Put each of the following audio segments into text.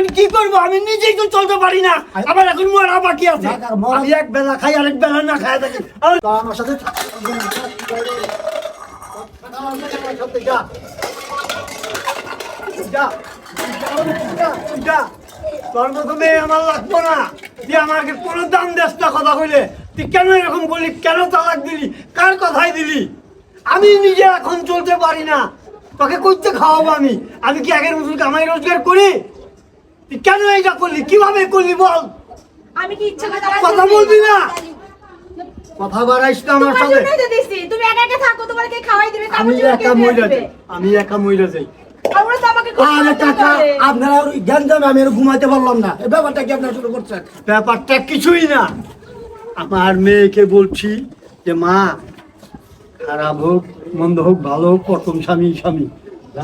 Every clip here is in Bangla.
এখন কি করব? আমি নিজেই তো চলতে পারি না। আমার এখন মরা বাকি আছে। আমি এক বেলা খাই আরেক বেলা না খাই থাকি আমার সাথে যা। যা। যা, তোর মতো মেয়ে আমার লাগবো না। তুই আমাকে কোনো দাম না কথা কইলে। তুই কেন এরকম কেন তালাক দিলি? কার কথাই দিলি? আমি নিজে এখন চলতে পারি না। তোকে করতে খাওয়াবো আমি। আমি কি আগের মতন কামাই রোজগার করি? কেন এইটা করলি? কীভাবে করলি বল? আমি কি ইচ্ছা করে কথা বলবি না। কথা না আমার সাথে। তুমি একা একা থাকো তোমার কে খাওয়াই দিবে আমি একা যাই। আমি একা যাই। আমরা তো আমাকে আরে কাকা আপনারা জ্ঞান দেন আমি ঘুমাইতে পারলাম না। এই ব্যাপারটা কি আপনারা শুরু করছেন? ব্যাপারটা কিছুই না। আমার মেয়েকে বলছি যে মা খারাপ হোক মন্দ হোক ভালো হোক প্রথম স্বামী স্বামী।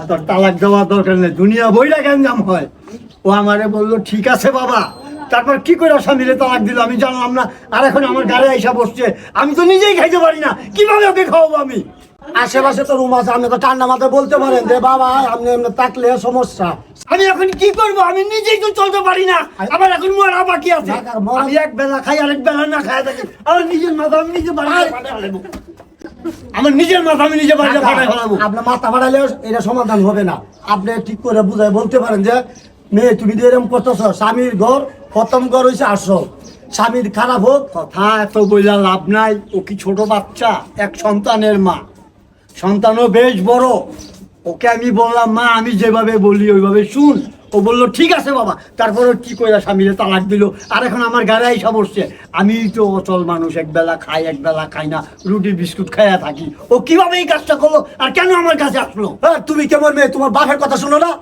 তোর তালাক দেওয়ার দরকার নেই। দুনিয়া বইরা গ্যাঞ্জাম হয়। ও আমারে বলল ঠিক আছে বাবা। তারপর কি করে স্বামীরে তালাক দিল আমি জানলাম না। আর এখন আমার গাড়ি আইসা বসছে। আমি তো নিজেই খাইতে পারি না। কীভাবে ওকে খাওয়াবো আমি? আশেপাশে তো রুম আছে আপনি তো ঠান্ডা মাথায় বলতে পারেন যে বাবা আপনি এমনি থাকলে সমস্যা। আমি এখন কি করব? আমি নিজেই তো চলতে পারি না। আমার এখন মরা বাকি আছে। আমি এক বেলা খাই আরেক বেলা না খাই থাকি আমার নিজের মাথা আমি নিজে ফাটাই আমার নিজের মাথা আমি নিজে ফাটাই ফেলাবো। আপনার মাথা বাড়ালে এটা সমাধান হবে না। আপনি ঠিক করে বুঝাই বলতে পারেন যে মেয়ে তুমি করতেছ? স্বামীর ঘর ঘর হয়েছে আসল। স্বামীর খারাপ হোক, কথা এত লাভ নাই। ও কি ছোট বাচ্চা? এক সন্তানের মা। সন্তানও বেশ বড়। ওকে আমি বললাম, মা, আমি যেভাবে বলি, ওইভাবে শুন। ও বলল, ঠিক আছে বাবা। তারপরে কি কইরা স্বামীরে তালাক দিল? আর এখন আমার গাড়ি আইসা বসছে। আমি তো অচল মানুষ, এক বেলা খাই, এক বেলা খাই না। রুটি, বিস্কুট খাইয়া থাকি। ও কীভাবে এই কাজটা করল? আর কেন আমার কাছে আসলো? হ্যাঁ তুমি কেমন মেয়ে? তোমার বাপের কথা শুনো না?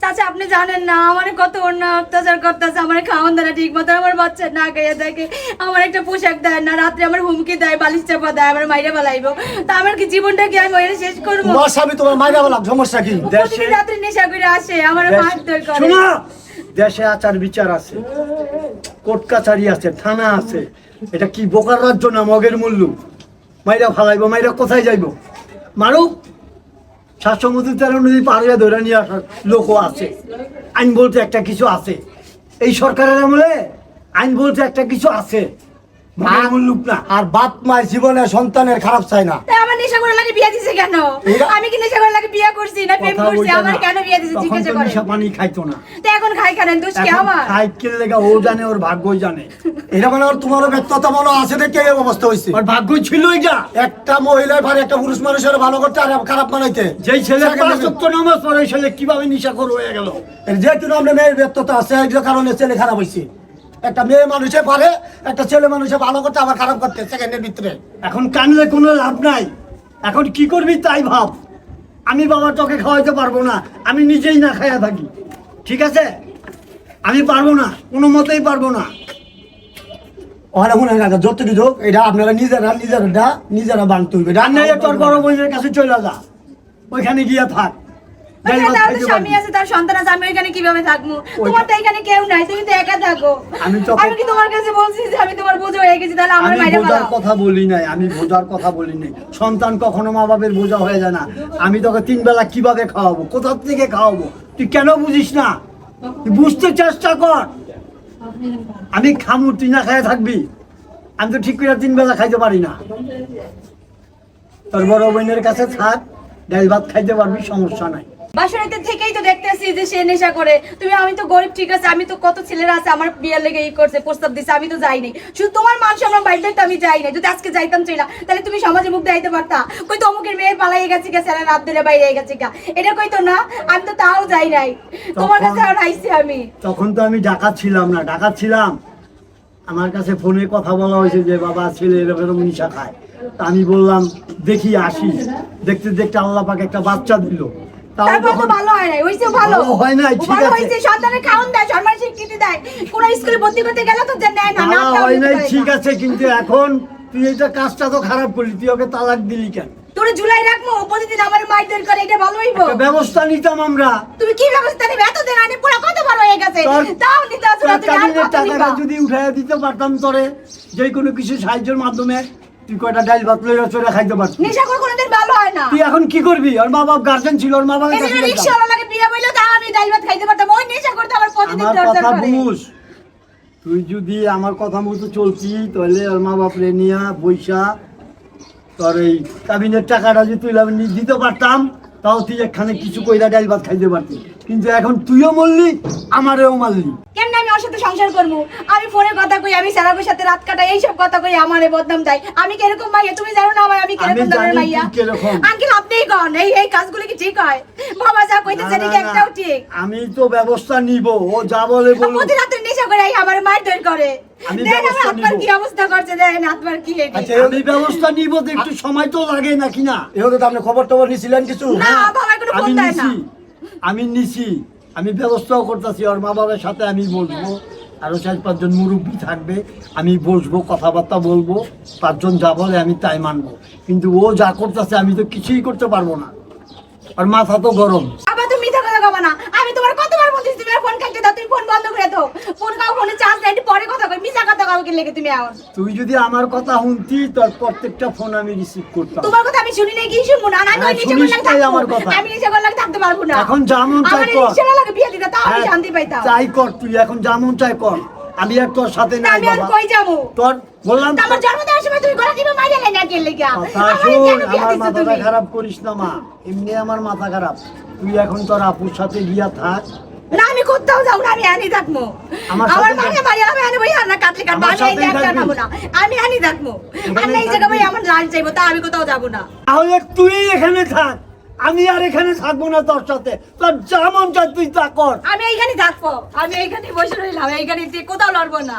চাচা আপনি জানেন না আমার কত অন্য অত্যাচার করতেছে আমার খাওয়ান দেয় ঠিক মতো আমার বাচ্চা না খাইয়া দেখে আমার একটা পোশাক দেয় না রাত্রে আমার হুমকি দেয় বালিশ চাপা দেয় আমার মাইরে বেলাইবো তা আমার কি জীবনটা কি আমি ওইটা শেষ করব? তোমার স্বামী তোমার মাইরা বলা সমস্যা কি? রাত্রে নেশা করে আসে আমার মারধর করে। দেশে আচার বিচার আছে কোর্ট কাছারি আছে থানা আছে এটা কি বোকার রাজ্য না মগের মূল্য? মাইরা ফালাইবো মাইরা কোথায় যাইবো? মারুক সাতশো মধ্যে তেরো নদী পার ধরে নিয়ে আসার লোকও আছে। আইন বলতে একটা কিছু আছে। এই সরকারের আমলে আইন বলতে একটা কিছু আছে। মগের মূল্য না। আর বাপ মায়ের জীবনে সন্তানের খারাপ চাই না। আমার নেশা করে লাগে বিয়ে দিছে কেন? আমি কি নেশা করে লাগে বিয়ে করছি না প্রেম করছি? আমার কেন বিয়ে দিছে? জিজ্ঞাসা করে নেশা পানি খাইতো না। তো এখন খাই কেন? দোষ কি আমার? খাই কিনলে লেগা ও জানে ওর ভাগ্যই জানে। এটা মানে তোমারও ব্যর্থতা মনে আছে দেখে এই অবস্থা হয়েছে ছিল এটা একটা একটা পুরুষ মানুষের ভালো করতে আর খারাপ বানাইতে যেই ছেলে নামাজ পড়ে ছেলে কীভাবে নিশাখোর হয়ে গেল? যে কোনো মেয়ের আছে এই কারণে ছেলে খারাপ হয়েছে একটা মেয়ে মানুষে পারে একটা ছেলে মানুষে ভালো করতে আবার খারাপ করতে সেকেন্ডের ভিতরে। এখন কানলে কোনো লাভ নাই। এখন কি করবি তাই ভাব। আমি বাবা তোকে খাওয়াইতে পারব না আমি নিজেই না খাইয়া থাকি। ঠিক আছে? আমি পারব না কোনো মতেই পারব না। যত হোক, এটা আপনারা নিজেরা নিজেরা নিজেরা বানতে হইবে। আর নাই তোর বড় কাছে চলে যা। ওইখানে গিয়ে থাক। আচ্ছা, তার তো খাইতে স্বামী আছে তার সন্তান আছে আমি ওইখানে কীভাবে থাকব? তোমার তো এখানে কেউ নাই তুমি তো একা থাকো। আমি কি তোমার কাছে বলছি যে আমি তোমার বোঝা হয়ে গেছি তাহলে আমার আমি বোঝার কথা বলি নাই আমি বোঝার কথা বলি নাই। সন্তান কখনো মা বাপের বোঝা হয়ে যায় না। আমি তোকে তিন বেলা কীভাবে খাওয়াবো কোথা থেকে খাওয়াবো? তুই কেন বুঝিস না? তুই বুঝতে চেষ্টা কর। আমি খামু তুই না খাইয়া থাকবি? আমি তো ঠিক করে তিন বেলা খাইতে পারি না। তোর বড় বোনের কাছে থাক ডাল ভাত খাইতে পারবি, সমস্যা নাই। বাসনাইতে থেকেই তো দেখতেছি যে সে নেশা করে। তুমি আমি তো গরিব ঠিক আছে আমি তো কত ছেলেরা আছে আমার বিয়ের লেগে ই করছে প্রস্তাব দিছে আমি তো যাইনি। শুধু তোমার মান সম্মান বাইরে তো আমি যাই না যদি আজকে যাইতাম চাই না তাহলে তুমি সমাজে মুখ দেখাইতে পারতা। কই তো অমুকের মেয়ে পালাই গেছে গা সারা রাত ধরে বাইরে গেছে গা এটা কই তো না আমি তো তাও যাই নাই। তোমার কাছে আর আইছি আমি। তখন তো আমি ডাকাত ছিলাম না ডাকাত ছিলাম। আমার কাছে ফোনে কথা বলা হয়েছে যে বাবা ছেলে এরকম নিশা খায়। তা আমি বললাম দেখি আসি। দেখতে দেখতে আল্লাহ পাকে একটা বাচ্চা দিল। তারপর তো ভালো হয় নাই হইছে ভালো। ভালো হয় নাই, ঠিক আছে। হইছে সন্তানের খাওন দেয় সম্মান স্বীকৃতি দেয়। কোন স্কুলে ভর্তি করতে গেলে তো যে নেয় না হয় নাই ঠিক আছে কিন্তু এখন তুই এটা কাজটা তো খারাপ করলি তুই ওকে তালাক দিলি কেন? তোরে জুলাই রাখব প্রতিদিন আমার মাইদের করে এটা ভালো হইব। ব্যবস্থা নিতাম আমরা। তুমি কি ব্যবস্থা নেবে? আগে পুরো কত বড় হয়ে গেছে। তাও নিতে আসো তুমি আর কাবিনের কত নিবা? টাকাটা যদি দিতে পারতাম তোরে যে কোনো কিছু সাহায্যের মাধ্যমে তুই কয়টা ডাল ভাত লইয়া চলে খাইতে পারছিস নেশা করে কোনোদিন ভালো হয় না। তুই এখন কি করবি? ওর মা বাপ গার্জেন ছিল ওর মা বাবা কাছে যাইতাম। রিক্সাওয়ালা লাগে বিয়ে হইল তা আমি ডাল ভাত খাইতে পারতাম। ওই নেশা করতে আমার যদি আমার কথা বুঝ। তুই যদি আমার কথা মতো চলছি তাহলে ওর মা বাপরে নিয়া বৈশা তোর এই কাবিনের টাকাটা যদি তুই লাভ- দিতে পারতাম। তাও তুই এখানে কিছু কইরা ডাল ভাত খাইতে পারতি। কিন্তু এখন তুইও মরলি আমারেও মারলি। কেমনে আমি ওর সাথে সংসার করব আমি ফোনে কথা কই আমি স্যারাবের সাথে রাত কাটাই এইসব কথা কই আমারে বদনাম দেয় আমি কীরকম মাইয়া? তুমি জানো না আমার আমি কীরকম ধরনের জানি মাইয়া। আঙ্কেল আপনিই কন? এই এই কাজগুলো কি ঠিক হয়? বাবা যা কইতেছে না, নাকি না, একটাও ঠিক। আমি তো ব্যবস্থা নিব ও যা বলে বলুক। প্রতি রাতে নেশা করে এই আমার মার ধর করে। আমি ব্যবস্থা কি অবস্থা করছে কি আচ্ছা আমি ব্যবস্থা নিব তো একটু সময় তো লাগে নাকি না? তো আপনি খবর টবর নিছিলেন কিছু? না বাবা কোনো ফোন আমি দেয় না। নিছি আমি নিছি। আমি ব্যবস্থাও করতেছি ওর মা বাবার সাথে আমি বসবো। আরও চার পাঁচজন মুরব্বী থাকবে আমি বসবো কথাবার্তা বলব পাঁচজন যা বলে আমি তাই মানবো। কিন্তু ও যা করতেছে আমি তো কিছুই করতে পারব না। আর মাথা তো গরম আবার তুমি মিথ্যা কথা কবা না আমি তোমার কতবার বলতেছি তুমি ফোন কাটতে দাও তুমি ফোন বন্ধ করে দাও। ফোন কাও ফোনে চার্জ নাই পরে কথা কই কথা কও কি লেগে তুমি এখন? তুই যদি আমার কথা শুনতি তোর প্রত্যেকটা ফোন আমি রিসিভ করতাম। তোমার কথা আমি শুনি নাই কি শুনব না? আমি হ্যাঁ, করলে থাকব। আমার কথা। আমি করলে থাকতে পারব না। এখন যেমন চাই কর। ইচ্ছে না লাগে বিয়ে দিতে তাও আমি হ্যাঁ, শান্তি পাইতাম। চাই কর তুই এখন যেমন চাই কর। আমি আর তোর সাথে নাই আমি আর কই যাব? তোর বললাম তা আমার জন্ম সময় তুমি গলা মাইরে না লেগা আমার আমার তুমি? খারাপ করিস না মা। এমনি আমার মাথা খারাপ। তুই এখন তোর আপুর সাথে গিয়া থাক। না আমি কোথাও যাব না আমি আনি থাকব। আমার মানে বাড়ি আমি আনি বই না কাটলে কাটবো আমি এই সাথেই জায়গা না। আমি আনি থাকব। আর এই জায়গা ভাই আমার লাল চাইব তা আমি কোথাও যাব না। তাহলে তুই এখানে থাক। আমি আর এখানে থাকব না তোর সাথে। তোর মন চাই তুই তা কর। আমি এইখানে থাকব। আমি এইখানে বসে রইলাম এইখানে কোথাও লড়বো না।